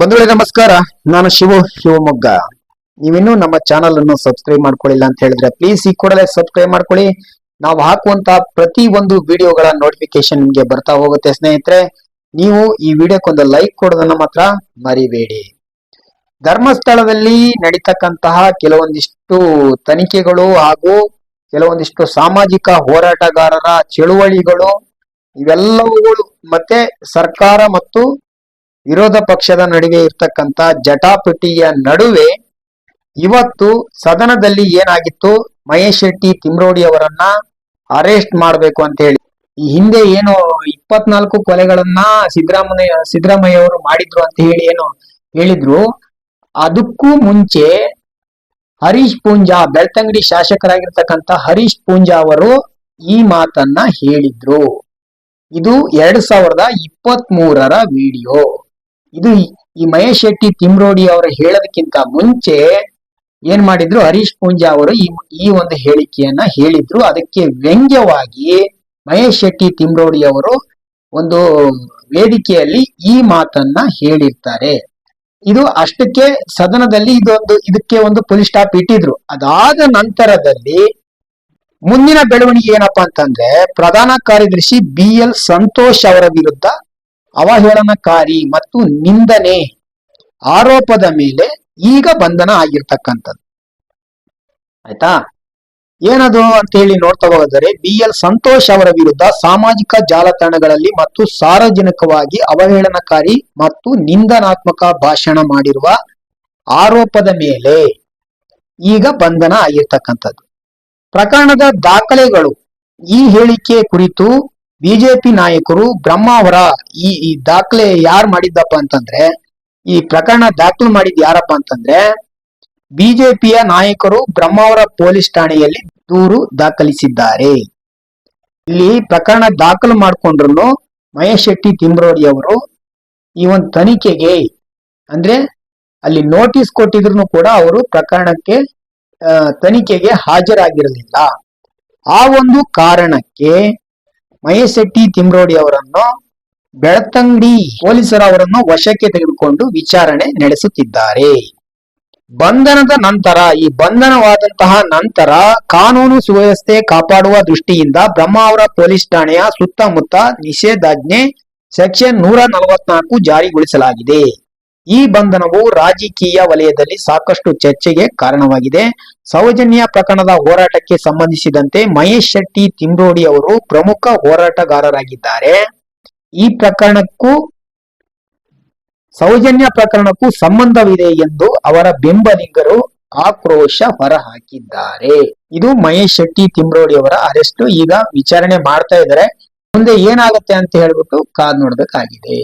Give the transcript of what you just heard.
ಬಂಧುಗಳೇ, ನಮಸ್ಕಾರ. ನಾನು ಶಿವು, ಶಿವಮೊಗ್ಗ. ನೀವಿನ್ನೂ ನಮ್ಮ ಚಾನಲ್ ಅನ್ನು ಸಬ್ಸ್ಕ್ರೈಬ್ ಮಾಡ್ಕೊಳ್ಳಿಲ್ಲ ಅಂತ ಹೇಳಿದ್ರೆ ಪ್ಲೀಸ್ ಈ ಕೂಡಲೇ ಸಬ್ಸ್ಕ್ರೈಬ್ ಮಾಡ್ಕೊಳ್ಳಿ. ನಾವು ಹಾಕುವಂತ ಪ್ರತಿ ಒಂದು ವಿಡಿಯೋಗಳ ನೋಟಿಫಿಕೇಶನ್ ನಿಮ್ಗೆ ಬರ್ತಾ ಹೋಗುತ್ತೆ ಸ್ನೇಹಿತರೆ. ನೀವು ಈ ವಿಡಿಯೋಕ್ಕೊಂದು ಲೈಕ್ ಕೊಡೋದನ್ನ ಮಾತ್ರ ಮರಿಬೇಡಿ. ಧರ್ಮಸ್ಥಳದಲ್ಲಿ ನಡೀತಕ್ಕಂತಹ ಕೆಲವೊಂದಿಷ್ಟು ತನಿಖೆಗಳು ಹಾಗೂ ಕೆಲವೊಂದಿಷ್ಟು ಸಾಮಾಜಿಕ ಹೋರಾಟಗಾರರ ಚಳುವಳಿಗಳು, ಇವೆಲ್ಲವುಗಳು ಮತ್ತೆ ಸರ್ಕಾರ ಮತ್ತು ವಿರೋಧ ಪಕ್ಷದ ನಡುವೆ ಇರ್ತಕ್ಕಂತ ಜಟಾಪಟಿಯ ನಡುವೆ ಇವತ್ತು ಸದನದಲ್ಲಿ ಏನಾಗಿತ್ತು? ಮಹೇಶ್ ಶೆಟ್ಟಿ ತಿಮ್ರೋಡಿ ಅವರನ್ನ ಅರೆಸ್ಟ್ ಮಾಡಬೇಕು ಅಂತ ಹೇಳಿ. ಈ ಹಿಂದೆ ಏನು ಇಪ್ಪತ್ನಾಲ್ಕು ಕೊಲೆಗಳನ್ನ ಸಿದ್ದರಾಮಯ್ಯ ಸಿದ್ದರಾಮಯ್ಯ ಅವರು ಮಾಡಿದ್ರು ಅಂತ ಹೇಳಿ ಏನು ಹೇಳಿದ್ರು. ಅದಕ್ಕೂ ಮುಂಚೆ ಹರೀಶ್ ಪೂಂಜಾ, ಬೆಳ್ತಂಗಡಿ ಶಾಸಕರಾಗಿರ್ತಕ್ಕಂತ ಹರೀಶ್ ಪೂಂಜಾ ಅವರು ಈ ಮಾತನ್ನ ಹೇಳಿದ್ರು. ಇದು ಎರಡ್ ಸಾವಿರದ ಇಪ್ಪತ್ತ್ ಮೂರರ ವಿಡಿಯೋ. ಇದು ಈ- ಮಹೇಶ್ ಶೆಟ್ಟಿ ತಿಮ್ರೋಡಿ ಅವರು ಹೇಳೋದಕ್ಕಿಂತ ಮುಂಚೆ ಏನ್ ಮಾಡಿದ್ರು? ಹರೀಶ್ ಪೂಂಜಾ ಅವರು ಈ ಈ ಒಂದು ಹೇಳಿಕೆಯನ್ನ ಹೇಳಿದ್ರು. ಅದಕ್ಕೆ ವ್ಯಂಗ್ಯವಾಗಿ ಮಹೇಶ್ ಶೆಟ್ಟಿ ತಿಮ್ರೋಡಿ ಅವರು ಒಂದು ವೇದಿಕೆಯಲ್ಲಿ ಈ ಮಾತನ್ನ ಹೇಳಿರ್ತಾರೆ. ಇದು ಅಷ್ಟಕ್ಕೆ ಸದನದಲ್ಲಿ ಇದೊಂದು ಇದಕ್ಕೆ ಒಂದು ಪೊಲೀಸ್ ಸ್ಟಾಪ್ ಇಟ್ಟಿದ್ರು. ಅದಾದ ನಂತರದಲ್ಲಿ ಮುಂದಿನ ಬೆಳವಣಿಗೆ ಏನಪ್ಪಾ ಅಂತಂದ್ರೆ, ಪ್ರಧಾನ ಕಾರ್ಯದರ್ಶಿ ಬಿ ಎಲ್ ಸಂತೋಷ್ ಅವರ ವಿರುದ್ಧ ಅವಹೇಳನಕಾರಿ ಮತ್ತು ನಿಂದನೆ ಆರೋಪದ ಮೇಲೆ ಈಗ ಬಂಧನ ಆಗಿರ್ತಕ್ಕಂಥದ್ದು. ಆಯ್ತಾ? ಏನದು ಅಂತ ಹೇಳಿ ನೋಡ್ತಾ ಹೋದರೆ ಬಿ ಎಲ್ ಸಂತೋಷ್ ಅವರ ವಿರುದ್ಧ ಸಾಮಾಜಿಕ ಜಾಲತಾಣಗಳಲ್ಲಿ ಮತ್ತು ಸಾರ್ವಜನಿಕವಾಗಿ ಅವಹೇಳನಕಾರಿ ಮತ್ತು ನಿಂದನಾತ್ಮಕ ಭಾಷಣ ಮಾಡಿರುವ ಆರೋಪದ ಮೇಲೆ ಈಗ ಬಂಧನ ಆಗಿರ್ತಕ್ಕಂಥದ್ದು. ಪ್ರಕರಣದ ದಾಖಲೆಗಳು ಈ ಹೇಳಿಕೆ ಕುರಿತು ಬಿಜೆಪಿ ನಾಯಕರು ಬ್ರಹ್ಮಾವರ ಈ ಈ ದಾಖಲೆ ಯಾರು ಮಾಡಿದ್ದಪ್ಪ ಅಂತಂದ್ರೆ, ಈ ಪ್ರಕರಣ ದಾಖಲು ಮಾಡಿದ್ ಯಾರಪ್ಪ ಅಂತಂದ್ರೆ, ಬಿಜೆಪಿಯ ನಾಯಕರು ಬ್ರಹ್ಮಾವರ ಪೊಲೀಸ್ ಠಾಣೆಯಲ್ಲಿ ದೂರು ದಾಖಲಿಸಿದ್ದಾರೆ. ಇಲ್ಲಿ ಪ್ರಕರಣ ದಾಖಲು ಮಾಡಿಕೊಂಡ್ರು ಮಹೇಶ್ ಶೆಟ್ಟಿ ತಿಮ್ರೋಡಿ ಅವರು ಈ ಒಂದು ತನಿಖೆಗೆ, ಅಂದ್ರೆ ಅಲ್ಲಿ ನೋಟಿಸ್ ಕೊಟ್ಟಿದ್ರು ಕೂಡ ಅವರು ಪ್ರಕರಣಕ್ಕೆ ತನಿಖೆಗೆ ಹಾಜರಾಗಿರಲಿಲ್ಲ. ಆ ಒಂದು ಕಾರಣಕ್ಕೆ ಮಹೇಶ್ ಶೆಟ್ಟಿ ತಿಮ್ರೋಡಿ ಅವರನ್ನು ಬೆಳತಂಗಡಿ ಪೊಲೀಸರು ಅವರನ್ನು ವಶಕ್ಕೆ ತೆಗೆದುಕೊಂಡು ವಿಚಾರಣೆ ನಡೆಸುತ್ತಿದ್ದಾರೆ. ಬಂಧನದ ನಂತರ, ಈ ಬಂಧನವಾದಂತಹ ನಂತರ ಕಾನೂನು ಸುವ್ಯವಸ್ಥೆ ಕಾಪಾಡುವ ದೃಷ್ಟಿಯಿಂದ ಬ್ರಹ್ಮಾವರ ಪೊಲೀಸ್ ಠಾಣೆಯ ಸುತ್ತಮುತ್ತ ನಿಷೇಧಾಜ್ಞೆ ಸೆಕ್ಷನ್ ನೂರ ನಲವತ್ನಾಲ್ಕು ಜಾರಿಗೊಳಿಸಲಾಗಿದೆ. ಈ ಬಂಧನವು ರಾಜಕೀಯ ವಲಯದಲ್ಲಿ ಸಾಕಷ್ಟು ಚರ್ಚೆಗೆ ಕಾರಣವಾಗಿದೆ. ಸೌಜನ್ಯ ಪ್ರಕರಣದ ಹೋರಾಟಕ್ಕೆ ಸಂಬಂಧಿಸಿದಂತೆ ಮಹೇಶ್ ಶೆಟ್ಟಿ ತಿಮ್ರೋಡಿ ಅವರು ಪ್ರಮುಖ ಹೋರಾಟಗಾರರಾಗಿದ್ದಾರೆ. ಈ ಪ್ರಕರಣಕ್ಕೂ, ಸೌಜನ್ಯ ಪ್ರಕರಣಕ್ಕೂ ಸಂಬಂಧವಿದೆ ಎಂದು ಅವರ ಬೆಂಬಲಿಗರು ಆಕ್ರೋಶ ಹೊರಹಾಕಿದ್ದಾರೆ. ಇದು ಮಹೇಶ್ ಶೆಟ್ಟಿ ತಿಮ್ರೋಡಿ ಅವರ ಅರೆಸ್ಟ್. ಈಗ ವಿಚಾರಣೆ ಮಾಡ್ತಾ ಇದ್ದಾರೆ. ಮುಂದೆ ಏನಾಗುತ್ತೆ ಅಂತ ಹೇಳ್ಬಿಟ್ಟು ಕಾದ್ ನೋಡ್ಬೇಕಾಗಿದೆ.